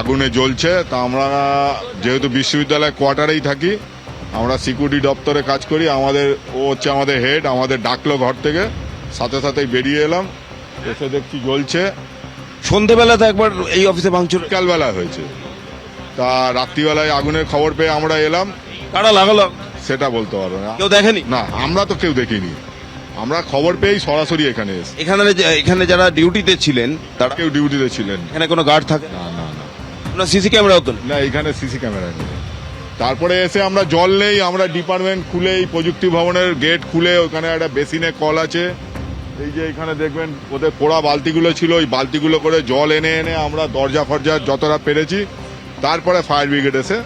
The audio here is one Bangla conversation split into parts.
আগুনে জ্বলছে। তা আমরা যেহেতু বিশ্ববিদ্যালয় কোয়ার্টারেই থাকি আমরা সিকিউরিটি দপ্তরে কাজ করি। আমাদের ও হচ্ছে আমাদের হেড আমাদের ডাকলো ঘর থেকে। সাথে সাথেই বেরিয়ে এলাম। এসে দেখছি জ্বলছে। সন্ধেবেলা তো একবার এই অফিসে ভাঙচুর বিকালবেলা হয়েছে। তা রাত্রিবেলায় আগুনের খবর পেয়ে আমরা এলাম। কারা লাগালো? সেটা বলতে পারব না। কেউ দেখেনি? না আমরা তো কেউ দেখিনি। আমরা খবর পেয়েই সরাসরি এখানে এসে এখানে এখানে যারা ডিউটিতে ছিলেন তারা কেউ ডিউটিতে ছিলেন এখানে কোনো গার্ড থাকে? না না। না সিসি ক্যামেরাও তো না এখানে সিসি ক্যামেরা নেই। তারপরে এসে আমরা জল নেই আমরা ডিপার্টমেন্ট খুলেই প্রযুক্তি ভবনের গেট খুলে ওখানে একটা বেসিনে কল আছে। এই যে এখানে দেখবেন ওদের পোড়া বালতিগুলো ছিল ওই বালতিগুলো করে জল এনে এনে আমরা দরজা ফরজা যতটা পেরেছি তারপরে ফায়ার ব্রিগেড এসে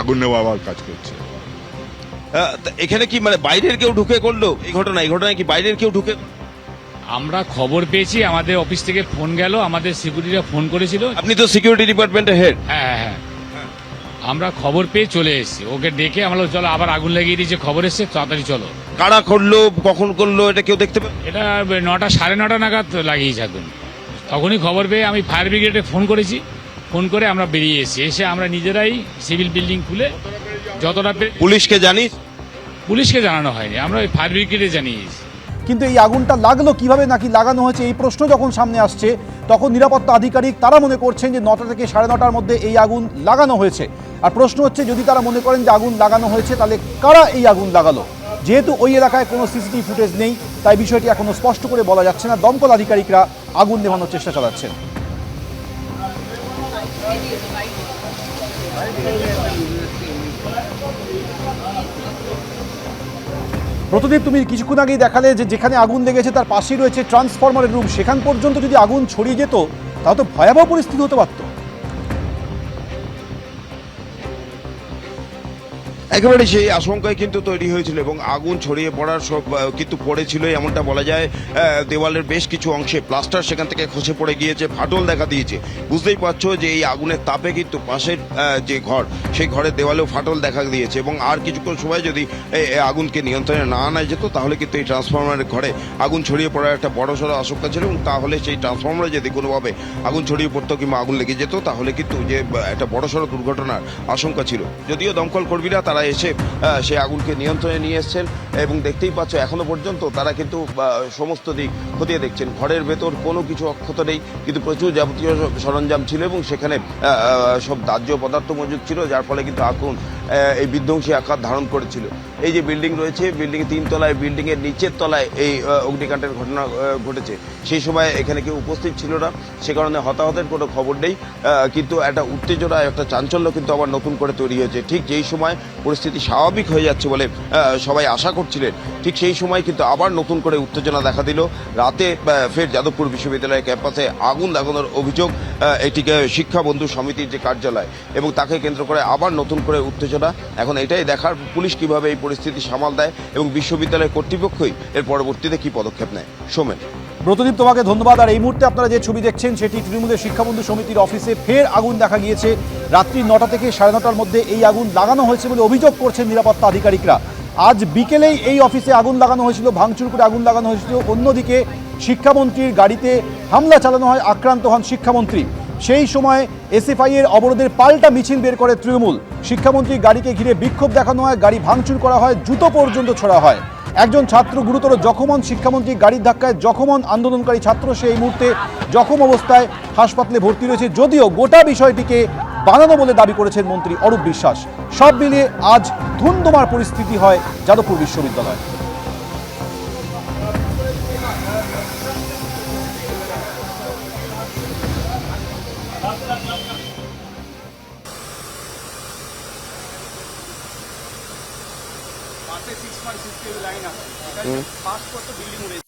আগুন নেওয়াবার কাজ করছে। এখানে কি মানে বাইরের কেউ ঢুকে করল? এই ঘটনা এই ঘটনায় কি বাইরের কেউ ঢুকে আমরা খবর পেয়েছি আমাদের অফিস থেকে ফোন গেল আমাদের সিকিউরিটিরা ফোন করেছিল। আপনি তো সিকিউরিটি ডিপার্টমেন্টের হেড হ্যাঁ হ্যাঁ আমরা খবর পেয়ে চলে এসেছি। ওকে ডেকে আমরা চলো আবার আগুন লাগিয়ে দিয়েছে খবর এসছে তাড়াতাড়ি চলো। কারা করল কখন করল এটা কেউ দেখতে পাবে? এটা নটা সাড়ে নটা নাগাদ লাগিয়েছে আগুন। তখনই খবর পেয়ে আমি ফায়ার ব্রিগেডে ফোন করেছি। ফোন করে আমরা বেরিয়ে এসেছি। এসে আমরা নিজেরাই সিভিল বিল্ডিং খুলে যতটা পুলিশকে জানিস? পুলিশকে জানানো হয়নি আমরা ওই ফায়ার ব্রিগেডে জানিয়েছি। কিন্তু এই আগুনটা লাগল কীভাবে নাকি লাগানো হয়েছে? এই প্রশ্ন যখন সামনে আসছে, তখন নিরাপত্তা আধিকারিক তারা মনে করছেন যে নটা থেকে সাড়ে নটার মধ্যে এই আগুন লাগানো হয়েছে। আর প্রশ্ন হচ্ছে, যদি তারা মনে করেন যে আগুন লাগানো হয়েছে, তাহলে কারা এই আগুন লাগালো? যেহেতু ওই এলাকায় কোনো সিসিটিভি ফুটেজ নেই, তাই বিষয়টি এখনও স্পষ্ট করে বলা যাচ্ছে না। দমকল আধিকারিকরা আগুন নেভানোর চেষ্টা চালাচ্ছেন। প্রতিদীপ তুমি কিছুক্ষণ আগেই দেখালে যে যেখানে আগুন লেগেছে তার পাশেই রয়েছে ট্রান্সফরমারের রুম সেখান পর্যন্ত যদি আগুন ছড়িয়ে যেত, তাহলে তো ভয়াবহ পরিস্থিতি হতে পারতো। একেবারে সেই আশঙ্কায় কিন্তু তৈরি হয়েছিল এবং আগুন ছড়িয়ে পড়ার সব কিন্তু পড়েছিল, এমনটা বলা যায় দেওয়ালের বেশ কিছু অংশে। প্লাস্টার সেখান থেকে খসে পড়ে গিয়েছে, ফাটল দেখা দিয়েছে। বুঝতেই পারছ যে এই আগুনের তাপে কিন্তু পাশের যে ঘর, সেই ঘরের দেওয়ালেও ফাটল দেখা দিয়েছে এবং আর কিছুক্ষণ সময় যদি আগুনকে নিয়ন্ত্রণে না আনা যেত, তাহলে কিন্তু এই ট্রান্সফরমারের ঘরে আগুন ছড়িয়ে পড়ার একটা বড় সড়ো আশঙ্কা ছিল এবং তাহলে সেই ট্রান্সফরমারে যদি কোনোভাবে আগুন ছড়িয়ে পড়তো কিংবা আগুন লেগে যেত, তাহলে কিন্তু যে একটা বড় সড়ো দুর্ঘটনার আশঙ্কা ছিল। যদিও দমকল কর্মীরা তারা এসে আহ, সেই আগুনকে নিয়ন্ত্রণে নিয়ে এসছেন এবং দেখতেই পাচ্ছ এখনও পর্যন্ত তারা কিন্তু সমস্ত দিক খতিয়ে দেখছেন। ঘরের ভেতর কোনো কিছু অক্ষত নেই কিন্তু প্রচুর যাবতীয় সরঞ্জাম ছিল এবং সেখানে সব দাহ্য পদার্থ মজুদ ছিল যার ফলে কিন্তু আগুন এই বিধ্বংসী আকার ধারণ করেছিল। এই যে বিল্ডিং রয়েছে বিল্ডিং তিন তলায় বিল্ডিং এর নিচের তলায় এই অগ্নিকাণ্ডের ঘটনা ঘটেছে। সেই সময় এখানে কেউ উপস্থিত ছিল না, সে কারণে হতাহতের কোনো খবর নেই। কিন্তু একটা উত্তেজনা একটা চাঞ্চল্য কিন্তু আবার নতুন করে তৈরি হয়েছে। ঠিক যেই সময় পরিস্থিতি স্বাভাবিক হয়ে যাচ্ছে বলে সবাই আশা করছিলেন, ঠিক সেই সময় কিন্তু আবার নতুন করে উত্তেজনা দেখা দিল। রাতে ফের যাদবপুর বিশ্ববিদ্যালয়ের ক্যাম্পাসে আগুন লাগানোর অভিযোগ এটিকে শিক্ষা বন্ধু সমিতির যে কার্যালয়, এবং তাকে কেন্দ্র করে আবার নতুন করে উত্তেজনা। এখন এটাই দেখার পুলিশ কীভাবে এই পরিস্থিতি সামাল দেয়, এবং বিশ্ববিদ্যালয় কর্তৃপক্ষই এর পরবর্তীতে কি পদক্ষেপ নেয়। সোমেন। ব্রতদীপ, তোমাকে ধন্যবাদ। আর এই মুহূর্তে আপনারা যে ছবি দেখছেন, সেটি তৃণমূলের শিক্ষাবন্ধু সমিতির অফিসে ফের আগুন দেখা গিয়েছে। রাত্রি নটা থেকে সাড়ে নটার মধ্যে এই আগুন লাগানো হয়েছে বলে অভিযোগ করছেন নিরাপত্তা আধিকারিকরা। আজ বিকেলেই এই অফিসে আগুন লাগানো হয়েছিল, ভাঙচুর করে আগুন লাগানো হয়েছিল। অন্যদিকে শিক্ষামন্ত্রীর গাড়িতে হামলা চালানো হয়, আক্রান্ত হন শিক্ষামন্ত্রী। সেই সময় এসএফআই এর অবরোধের পাল্টা মিছিল বের করে তৃণমূল। শিক্ষামন্ত্রী গাড়িকে ঘিরে বিক্ষোভ দেখানো হয়, গাড়ি ভাঙচুর করা হয়, জুতো পর্যন্ত ছড়া হয়। একজন ছাত্র গুরুতর জখম হন। শিক্ষামন্ত্রী গাড়ির ধাক্কায় জখম হন। আন্দোলনকারী ছাত্র সে এই মুহূর্তে জখম অবস্থায় হাসপাতালে ভর্তি রয়েছে। যদিও গোটা বিষয়টিকে বানানো বলে দাবি করেছেন মন্ত্রী অরূপ বিশ্বাস। সব মিলিয়ে আজ ধুন্ধুমার পরিস্থিতি হয় যাদবপুর বিশ্ববিদ্যালয়। পাশে সিক্স পয়েন্ট সিক্স লাইন আছে। ফার্স্ট ফ্লোর তো বিল্ডিং উড়ে